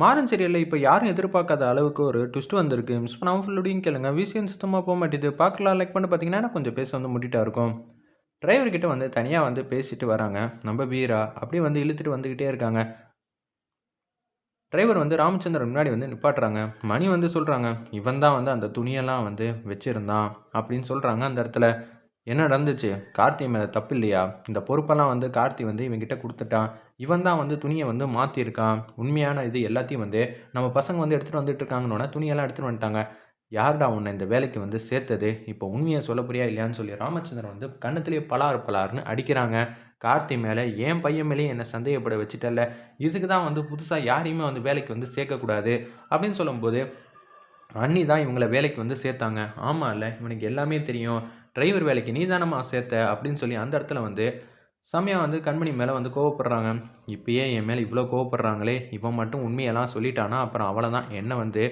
மாறன் சீரியலில் இப்போ யாரும் எதிர்பார்க்காத அளவுக்கு ஒரு ட்விஸ்ட் வந்திருக்கு. மிஸ் பண்ணாமல் ஃபுல்லோடையும் கேளுங்க. விசியன் சுத்தமாக போக மாட்டேது. பார்க்கலாம் லைக் பண்ணி பார்த்தீங்கன்னா கொஞ்சம் பேச வந்து முட்டிட்டா இருக்கும். டிரைவர்கிட்ட வந்து தனியாக வந்து பேசிட்டு வராங்க. நம்ம வீரா? அப்படியே வந்து இழுத்துட்டு வந்துக்கிட்டே இருக்காங்க. டிரைவர் வந்து ராமச்சந்திரன் முன்னாடி வந்து நிப்பாட்டுறாங்க. மணி வந்து சொல்கிறாங்க இவன் தான் வந்து அந்த துணியெல்லாம் வந்து வச்சுருந்தான் அப்படின்னு சொல்கிறாங்க அந்த இடத்துல. என்ன நடந்துச்சு? கார்த்தி மேலே தப்பு இல்லையா? இந்த பொறுப்பெல்லாம் வந்து கார்த்தி வந்து இவங்கிட்ட கொடுத்துட்டான். இவன் தான் வந்து துணியை வந்து மாற்றிருக்கான் உண்மையான இது எல்லாத்தையும் வந்து நம்ம பசங்க வந்து எடுத்துகிட்டு வந்துட்டு இருக்காங்கன்னொன்னே துணியெல்லாம் எடுத்துகிட்டு வந்துட்டாங்க. யார்டா உன்னை இந்த வேலைக்கு வந்து சேர்த்தது? இப்போ உண்மையை சொல்ல போறியா இல்லையான்னு சொல்லி ராமச்சந்திரன் வந்து கண்ணத்துலேயே பலார் பலார்னு அடிக்கிறாங்க. கார்த்தி மேலே என் பையன் மேலேயே என்னை சந்தேகப்பட வச்சுட்டல இதுக்கு தான் வந்து புதுசாக யாரையுமே வந்து வேலைக்கு வந்து சேர்க்கக்கூடாது அப்படின்னு சொல்லும்போது அண்ணி தான் இவங்களை வேலைக்கு வந்து சேர்த்தாங்க. ஆமாம் இல்லை இவனுக்கு எல்லாமே தெரியும். டிரைவர் வேலைக்கு நீ தானம்மா சேர்த்த? அப்படின்னு சொல்லி அந்த இடத்துல வந்து செம்மையாக வந்து கண்மணி மேலே வந்து கோவப்படுறாங்க. இப்போயே என் மேலே இவ்வளோ கோவப்படுறாங்களே இவன் மட்டும் உண்மையெல்லாம் சொல்லிட்டானா? அப்புறம் அவ்வளோதான் என்ன வந்து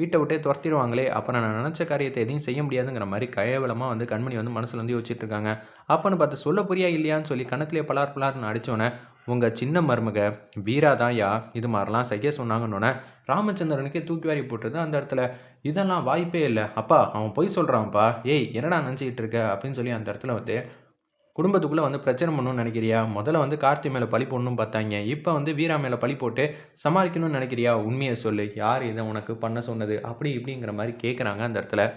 வீட்டை விட்டே துரத்திடுவாங்களே அப்புறம் நான் நினச்ச காரியத்தை எதையும் செய்ய முடியாதுங்கிற மாதிரி கயவலமாக வந்து கண்மணி வந்து மனசில் வந்து யோசிச்சுட்டு இருக்காங்க. அப்போன்னு பார்த்து சொல்ல புரியா இல்லையான்னு சொல்லி கணத்திலே பலார் பலார்னு அடித்தோன்னே உங்கள் சின்ன மருமக வீரா தான் யா இது மாதிரிலாம் செய்ய சொன்னாங்கன்னொன்னே ராமச்சந்திரனுக்கே தூக்கி வாரி போட்டுருது அந்த இடத்துல. இதெல்லாம் வாய்ப்பே இல்லை. அப்பா அவன் பொய் சொல்கிறான்ப்பா ஏய் என்னடா நினச்சிக்கிட்டு இருக்க? அப்படின்னு சொல்லி அந்த இடத்துல வந்து குடும்பத்துக்குள்ளே வந்து பிரச்சனை பண்ணணும்னு நினைக்கிறியா? முதல்ல வந்து கார்த்தி மேலே பழி போடணும்னு பார்த்தாங்க. இப்போ வந்து வீரா மேலே பழி போட்டு சமாளிக்கணும்னு நினைக்கிறியா? உண்மையை சொல்லு. யார் இதை உனக்கு பண்ண சொன்னது? அப்படி இப்படிங்கிற மாதிரி கேட்குறாங்க அந்த இடத்துல.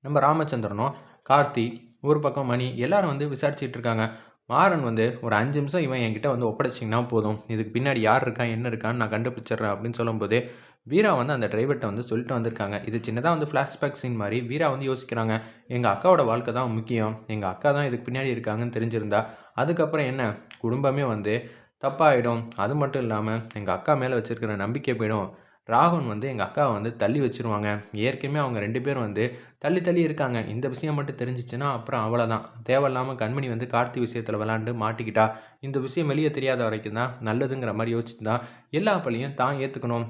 நம்ம ராமச்சந்திரனும் கார்த்தி ஒரு பக்கம் மணி எல்லாரும் வந்து விசாரிச்சுட்டு இருக்காங்க. மாறன் வந்து ஒரு அஞ்சு நிமிஷம் இவன் என்கிட்ட வந்து ஒப்படைச்சிங்கன்னா போதும். இதுக்கு பின்னாடி யார் இருக்கா என்ன இருக்கான்னு நான் கண்டுபிடிச்சிடுறேன் அப்படின்னு சொல்லும்போது வீரா வந்து அந்த டிரைவர்கிட்ட வந்து சொல்லிட்டு வந்திருக்காங்க. இது சின்னதாக வந்து ஃப்ளாஷ்பேக் சீன் மாதிரி வீரா வந்து யோசிக்கிறாங்க. எங்கள் அக்காவோட வாழ்க்கை தான் முக்கியம். எங்கள் அக்கா தான் இதுக்கு பின்னாடி இருக்காங்கன்னு தெரிஞ்சிருந்தா அதுக்கப்புறம் என்ன? குடும்பமே வந்து தப்பாகிடும் அது மட்டும் இல்லாமல் எங்கள் அக்கா மேலே வச்சுருக்கிற நம்பிக்கை போயிடும். ராகுன் வந்து எங்கள் அக்காவை வந்து தள்ளி வச்சுருவாங்க. ஏற்கனவே அவங்க ரெண்டு பேரும் வந்து தள்ளி தள்ளி இருக்காங்க. இந்த விஷயம் மட்டும் தெரிஞ்சிச்சுன்னா அப்புறம் அவ்வளோதான் தேவையில்லாமல் கண்மணி வந்து கார்த்தி விஷயத்தில் விளாண்டு மாட்டிக்கிட்டா. இந்த விஷயம் வெளியே தெரியாத வரைக்கும் தான் நல்லதுங்கிற மாதிரி யோசிச்சு தான் எல்லா பள்ளியும் தான் ஏற்றுக்கணும்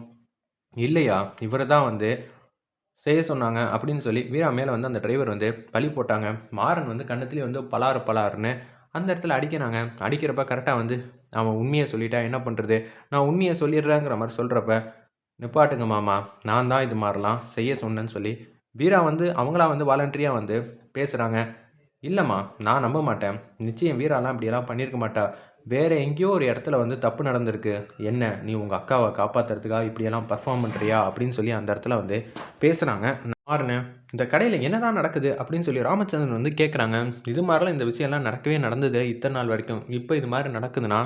இல்லையா? இவரை தான் வந்து செய்ய சொன்னாங்க அப்படின்னு சொல்லி வீரா மேலே வந்து அந்த டிரைவர் வந்து பழி போட்டாங்க. மாறன் வந்து கண்ணத்துலேயே வந்து பலாறு பலாருன்னு அந்த இடத்துல அடிக்கிறாங்க. அடிக்கிறப்ப கரெக்டாக வந்து அவன் உண்மையை சொல்லிட்டா என்ன பண்ணுறது நான் உண்மையை சொல்லிடுறேங்கிற மாதிரி சொல்கிறப்ப நிப்பாட்டுங்க மாமா நான் தான் இது மாதிரிலாம் செய்ய சொன்னேன்னு சொல்லி வீரா வந்து அவங்களா வந்து வாலண்டரியாக வந்து பேசுகிறாங்க இல்லைம்மா நான் நம்ப மாட்டேன். நிச்சயம் வீராலாம் இப்படியெல்லாம் பண்ணியிருக்க மாட்டா. வேறு எங்கேயோ ஒரு இடத்துல வந்து தப்பு நடந்திருக்கு. என்ன? நீ உங்கள் அக்காவை காப்பாற்றுறதுக்காக இப்படியெல்லாம் பர்ஃபார்ம் பண்ணுறியா அப்படின்னு சொல்லி அந்த இடத்துல வந்து பேசுகிறாங்க மாறுனே. இந்த கடையில் என்னதான் நடக்குது அப்படின்னு சொல்லி ராமச்சந்திரன் வந்து கேட்குறாங்க இது மாதிரிலாம் இந்த விஷயம்லாம் நடக்கவே நடந்தது இத்தனை நாள் வரைக்கும். இப்போ இது மாதிரி நடக்குதுன்னா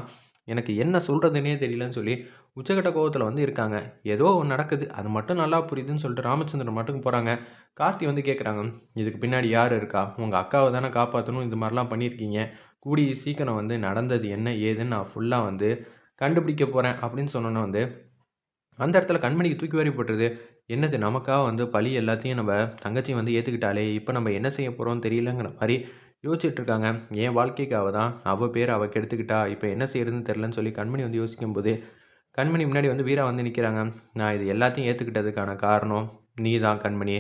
எனக்கு என்ன சொல்கிறதுனே தெரியலன்னு சொல்லி உச்சகட்ட கோவத்தில் வந்து இருக்காங்க. ஏதோ ஒன்று நடக்குது. அது மட்டும் நல்லா புரியுதுன்னு சொல்லிட்டு ராமச்சந்திரன் மட்டும் போகிறாங்க கார்த்தி வந்து கேட்குறாங்க இதுக்கு பின்னாடி யார் இருக்கா? உங்கள் அக்காவை தானே காப்பாற்றணும் இது மாதிரிலாம் பண்ணியிருக்கீங்க. கூடிய சீக்கிரம் வந்து நடந்தது என்ன ஏதுன்னு நான் ஃபுல்லாக வந்து கண்டுபிடிக்க போகிறேன் அப்படின்னு சொன்னோன்னே வந்து அந்த இடத்துல கண்மணிக்கு தூக்கி வாரி போட்டுருது. என்னது நமக்காக வந்து பழி எல்லாத்தையும் நம்ம தங்கச்சி வந்து ஏற்றுக்கிட்டாலே இப்போ நம்ம என்ன செய்ய போகிறோம் தெரியலங்கிற மாதிரி யோசிச்சுட்ருக்காங்க என் வாழ்க்கைக்காக தான் அவள் பேர் அவள் கெடுத்துக்கிட்டா இப்போ என்ன செய்யறதுன்னு தெரிலன்னு சொல்லி கண்மணி வந்து யோசிக்கும் போது கண்மணி முன்னாடி வந்து வீரா வந்து நிற்கிறாங்க நான் இது எல்லாத்தையும் ஏற்றுக்கிட்டதுக்கான காரணம் நீ தான் கண்மணி.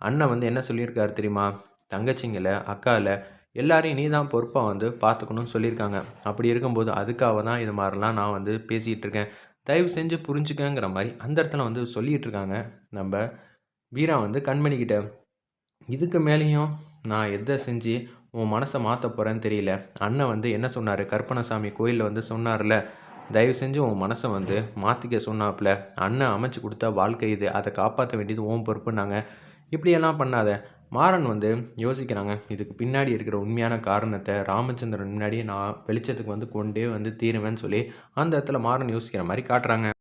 அண்ணன் வந்து என்ன சொல்லியிருக்காரு தெரியுமா? தங்கச்சிங்களை அக்காவில் எல்லாரையும் நீ தான் பொறுப்பாக வந்து பார்த்துக்கணும்னு சொல்லியிருக்காங்க. அப்படி இருக்கும்போது அதுக்காக தான் இது மாதிரிலாம் நான் வந்து பேசிகிட்டு இருக்கேன். தயவு செஞ்சு புரிஞ்சுக்கங்கிற மாதிரி அந்த இடத்துல வந்து சொல்லிகிட்டு இருக்காங்க. நம்ம வீரா வந்து கண்மணிக்கிட்ட இதுக்கு மேலேயும் நான் எதை செஞ்சு உன் மனசை மாற்ற போகிறேன்னு தெரியல. அண்ணன் வந்து என்ன சொன்னார்? கற்பனசாமி கோயிலில் வந்து சொன்னார்ல. தயவு செஞ்சு உன் மனசை வந்து மாற்றிக்க சொன்னாப்புல. அண்ணன் அமைச்சு கொடுத்தா வாழ்க்கை இது. அதை காப்பாற்ற வேண்டியது ஓம் பொறுப்புனாங்க இப்படியெல்லாம் பண்ணாத. மாறன் வந்து யோசிக்கிறாங்க இதுக்கு பின்னாடி இருக்கிற உண்மையான காரணத்தை ராமச்சந்திரன் முன்னாடி நான் வெளிச்சத்துக்கு வந்து கொண்டே வந்து தீருவேன்னு சொல்லி அந்த இடத்துல மாறன் யோசிக்கிற மாதிரி காட்டுறாங்க.